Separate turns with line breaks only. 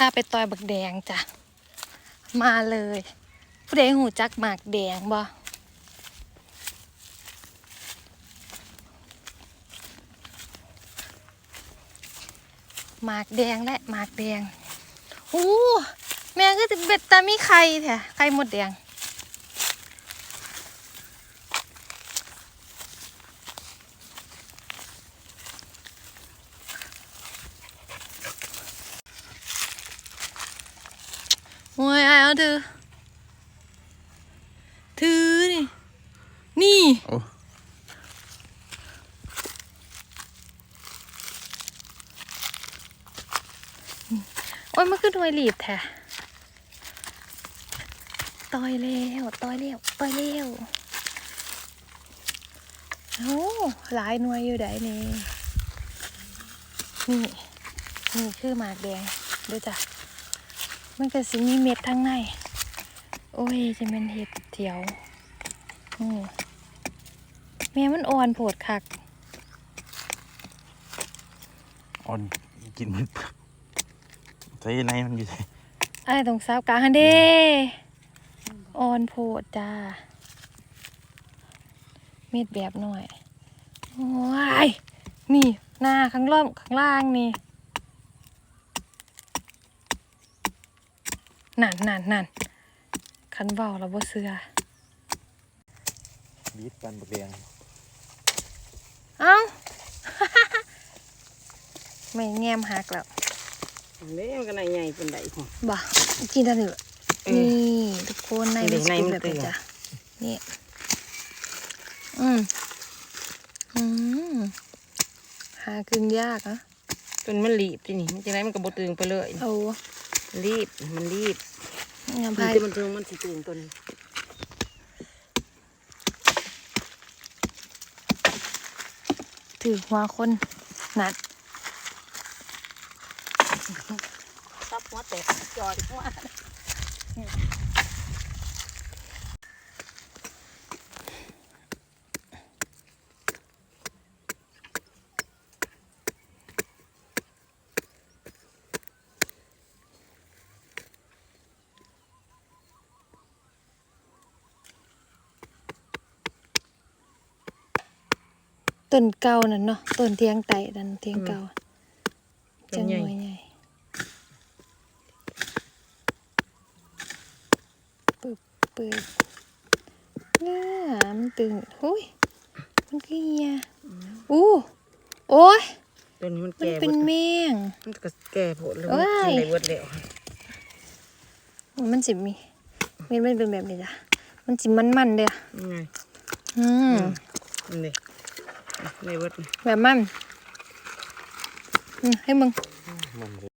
พาไปต่อยบักแดงจ้ะ มาเลย ผู้ใดหูจักหมากแดงบ่หมากแดงและหมากแดงอู้แม่ก็จะเบ็ดตามีไข่แท้ไข่หมดแดง โอ้ยไอเอาถือถือนี่นี่
โอ้
โอ้ยมันคือหน่วยหลีบแท้ต่อยแล้วต่อยแล้วต่อยแล้วโอ้หลายหน่วยอยู่ไดนี่นี่นี่คือหมากแดงเด้วยจ้ะ มันก็สิมีเม็ดทั้งใน โอ้ย จะเป็นเห็ดเถียวอืมแม่มันอ่อนโผดคัก
อ่อนกินมันใส่ในมันอยู่ใส่
ไอ้ตรงซับกลางฮันเด้อ่อนโผดจ้า เม็ดแบบหน่อย โอ้ย นี่ หน้าข้างล่อมข้างล่างนี่ นั่นนั่นนั่นคันเบาแล้วบ่เสือ
บีบกันบักแดง
เอ้า ไม่แง้มหักแล้ว
เด้มันก็นายใหญ่เป็นไดพอ
บ่กินได้เลยนี่ทุกคนใน
นี่
มัน
ใน
ส
มัน
แบบ
เตื
นี้
อน
จ้ะนี่อืมอืมหากินยากอะ
ต้นมันรีบที่นี่มันจะได้มันก็บ่ตึงไปเลย
เอา
รีบมันรีบ
งาม
มัน
พาย
จะมันตึงมันสิตึงต้น
ถือหัวคนหนัด
ซับหัวแตกจอดหัว
ต้นเก่านั่นเนาะต้นเทียงไต่นั่นเทียงเก่าจังหน่วยใหญ่ปึบปึบเนี่ยมันตึงหุ้ยมันคือเฮียอู้โอ้ย
ต้นนี้มัน
มัน
แก่
เป็น
หมด
แมง
มันก็แก่โผล่แล้ว
เอ้
มัน
ย
กินได้เบิดแล้ว
มันสิมีมันมันเป็นแบบนี้จ้ะมันสิมันๆเด้อ
นี่ไง
อืม
นี่เลย ในเบิดนี่
แบบมันอืมให้มึง
มัน